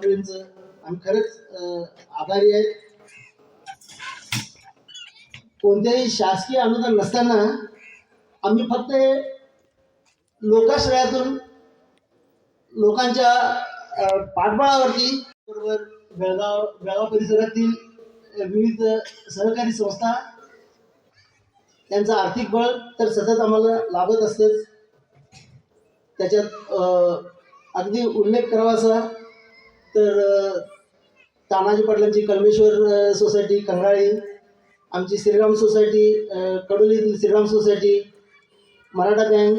मंडळींचं आम्ही खरंच आभारी आहेत कोणत्याही शासकीय अनुदान नसताना आम्ही फक्त हे लोकाश्रयातून लोकांच्या पाठबळावरती बरोबर बेळगाव बेळगाव परिसरातील विविध सहकारी संस्था त्यांचं आर्थिक बळ तर सतत आम्हाला लाभत असतेच. त्याच्यात अं, अगदी उल्लेख करावासा तर तानाजी पाटलांची कलमेश्वर सोसायटी कंगाळी आमची Shriram society कडोलीतील Shriram society Maratha bank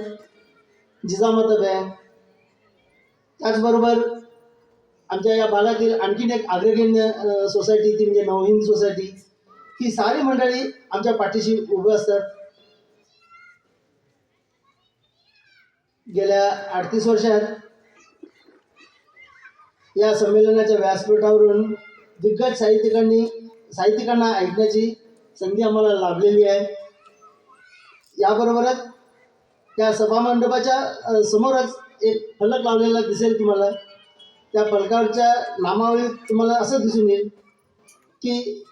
Jijamata bank. त्याचबरोबर आमच्या या भागातील आणखीन एक अग्रगण्य सोसायटी ती म्हणजे नवहिंद सोसायटी. ही सारी मंडळी आमच्या पाठीशी उभं असतात. गेल्या अडतीस वर्षात या संमेलनाच्या व्यासपीठावरून दिग्गज साहित्यिकांनी साहित्यिकांना ऐकण्याची संधी आम्हाला लाभलेली आहे. याबरोबरच त्या सभामंडपाच्या समोरच एक फलक लावलेला दिसेल तुम्हाला. त्या फलकावरच्या नामावलीत तुम्हाला असं दिसून येईल की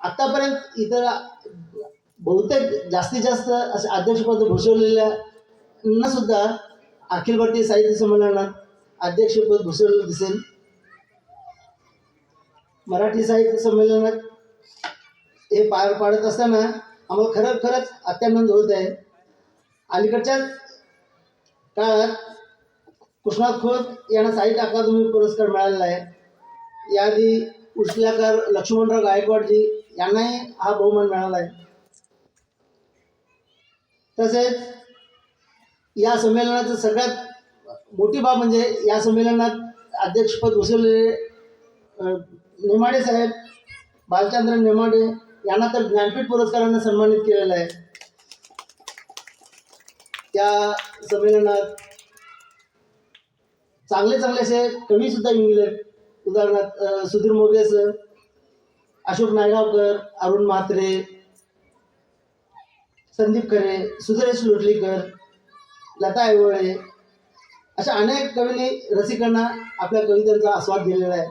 आत्तापर्यंत इतर बहुतेक जास्तीत जास्त असे अध्यक्षपद भूषवलेल्या न सुद्धा अखिल भारतीय साहित्य संमेलनात अध्यक्षपद घुसळलं दिसेल. मराठी साहित्य संमेलनात हे पार पाडत असताना आम्हाला खरं खरंच अत्यानंद होत आहे. अलीकडच्याच काळात कृष्णात खोत यांना साहित्य अकादमी पुरस्कार मिळालेला आहे. याआधी उचल्याकर लक्ष्मणराव गायकवाडजी यांनाही हा बहुमान मिळाला आहे. तसेच या संमेलनाचं सगळ्यात मोठी बाब म्हणजे या संमेलनात अध्यक्षपद भूषवलेले नेमाडे साहेब बालचंद्र नेमाडे यांना तर ज्ञानपीठ पुरस्काराने सन्मानित केलेलं आहे. त्या संमेलनात चांगले चांगले असे कवी सुद्धा येऊन गेले. उदाहरणार्थ सुधीर मोगे सर अशोक नायगावकर अरुण म्हात्रे संदीप खरे सुधरेश लोटलीकर लता ऐवळे अशा अनेक कवींनी रसिकांना आपल्या कवितांचा आस्वाद दिलेला आहे.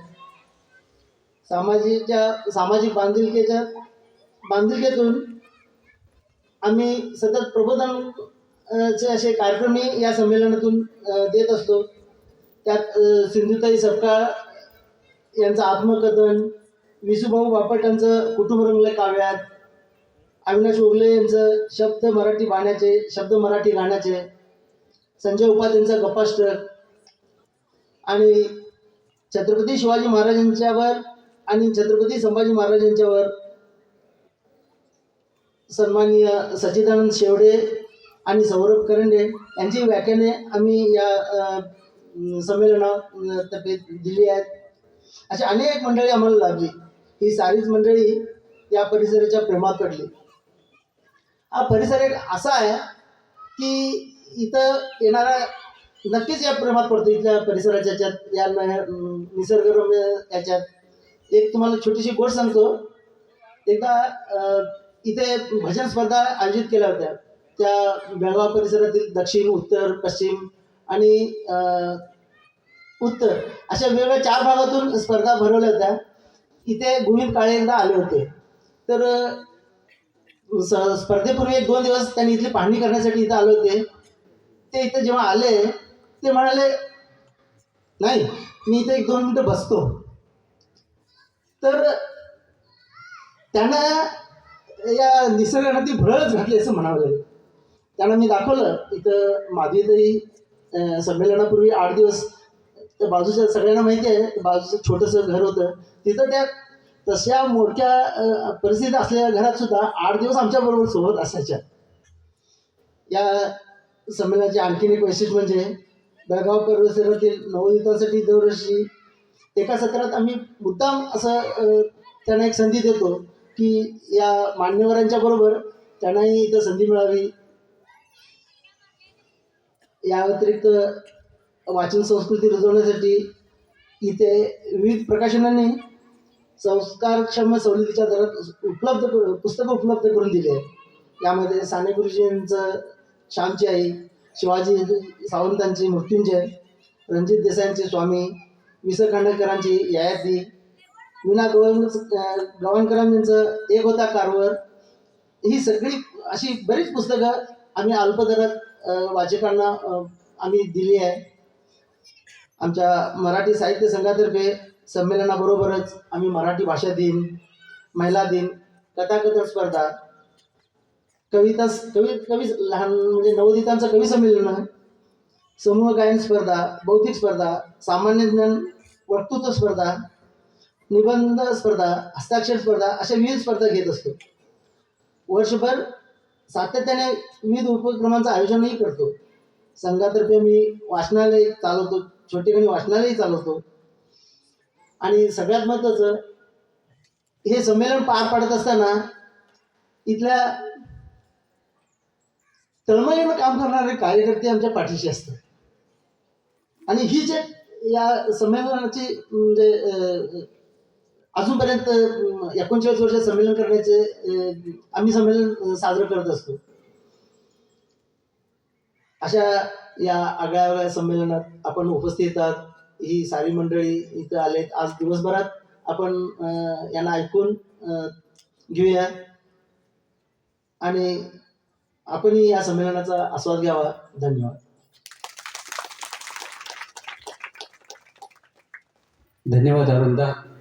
सामाजिकच्या सामाजिक बांधिलकीच्या बांधिलकीतून आम्ही सतत प्रबोधन चे असे कार्यक्रमही या संमेलनातून देत असतो. त्यात सिंधुताई सपकाळ यांचं आत्मकथन विसूभाऊ बापटांचं कुटुंब रंगले काव्यात अविनाश ओगले यांचं शब्द मराठी बाण्याचे शब्द मराठी गाण्याचे संजय उपाध्यांचा गप्पाष्टक आणि छत्रपती शिवाजी महाराजांच्यावर आणि छत्रपती संभाजी महाराजांच्यावर सन्माननीय सच्चिदानंद शेवडे आणि सौरभ करंडे यांची व्याख्याने आम्ही या संमेलनातर्फे दिली आहेत. अशा अनेक मंडळी आम्हाला लाभली. ही सारीच मंडळी या परिसराच्या प्रेमात पडली. हा परिसर एक असा आहे की इथं येणारा नक्कीच या प्रेमात पडतो. इथल्या परिसराच्या याच्यात या निसर्गरम्य याच्यात. एक तुम्हाला छोटीशी गोष्ट सांगतो. एकदा इथे भजन स्पर्धा आयोजित केल्या होत्या. त्या बेळगाव परिसरातील दक्षिण उत्तर पश्चिम आणि उत्तर अशा वेगवेगळ्या चार भागातून स्पर्धा भरवल्या होत्या. इथे गोविंद काळे एकदा आले होते. तर स- स्पर्धेपूर्वी एक दोन दिवस त्यांनी इथली पाहणी करण्यासाठी इथं आले होते. ते इथं जेव्हा आले ते म्हणाले नाही मी इथे एक दोन मिनटं बसतो. तर त्यांना या निसर्गानं ती भरच घातली असं म्हणावं लागेल त्यांना मी दाखवलं इथं माझी तरी संमेलनापूर्वी आठ दिवस त्या बाजूच्या सगळ्यांना माहिती आहे बाजूचं छोटंसं घर होतं. तिथं त्या तशा मोठ्या परिस्थितीत असलेल्या घरात सुद्धा आठ दिवस आमच्याबरोबर सोबत असायच्या. या संमेलनाचे आणखीन एक वैशिष्ट्य म्हणजे बेळगाव परिसरातील नवोदितांसाठी दरवर्षी एका सत्रात आम्ही मुद्दाम असं त्यांना एक संधी देतो की या मान्यवरांच्या बरोबर त्यांनाही इथं संधी मिळावी. या व्यतिरिक्त वाचन संस्कृती रुजवण्यासाठी इथे विविध प्रकाशनांनी संस्कारक्षम सवलतीच्या दरात उपलब्ध करून पुस्तकं उपलब्ध करून दिली आहेत. यामध्ये साने गुरुजींचं श्यामची आई शिवाजी सावंतांची मृत्युंजय रणजित देसाईंचे स्वामी विसर खांडेकरांची ययाती विना गवण गवणकरांचं एक होता कारवर ही सगळी अशी बरीच पुस्तकं आम्ही अल्पदरात वाचकांना आम्ही दिली आहे. आमच्या मराठी साहित्य संघातर्फे संमेलनाबरोबरच आम्ही मराठी भाषा दिन महिला दिन कथाकथन स्पर्धा कविता कवी कवी लहान म्हणजे नवोदितांचं कवी संमेलन समूह गायन स्पर्धा बौद्धिक स्पर्धा सामान्य ज्ञान वक्तृत्व स्पर्धा निबंध स्पर्धा हस्ताक्षर स्पर्धा अशा विविध स्पर्धा घेत असतो. वर्षभर सातत्याने विविध उपक्रमांचं आयोजनही करतो. संघातर्फे मी वाचनालय चालवतो छोटेखानी वाचनालयही चालवतो. आणि सगळ्यात महत्त्वाचं हे संमेलन पार पाडत असताना इथल्या तळमळीनं काम करणारे कार्यकर्ते आमच्या पाठीशी असतात. आणि ही जे या संमेलनाची म्हणजे अजूनपर्यंत एकोणचाळीस वर्ष संमेलन करण्याचे आम्ही संमेलन साजरं करत असतो. अशा या आगळ्या संमेलनात आपण उपस्थित आहात ही सारी मंडळी इथं आलेत. आज दिवसभरात आपण अं, यांना ऐकून घेऊया. आणि आपणही या संमेलनाचा आस्वाद घ्यावा. धन्यवाद. धन्यवाद अरुंदा.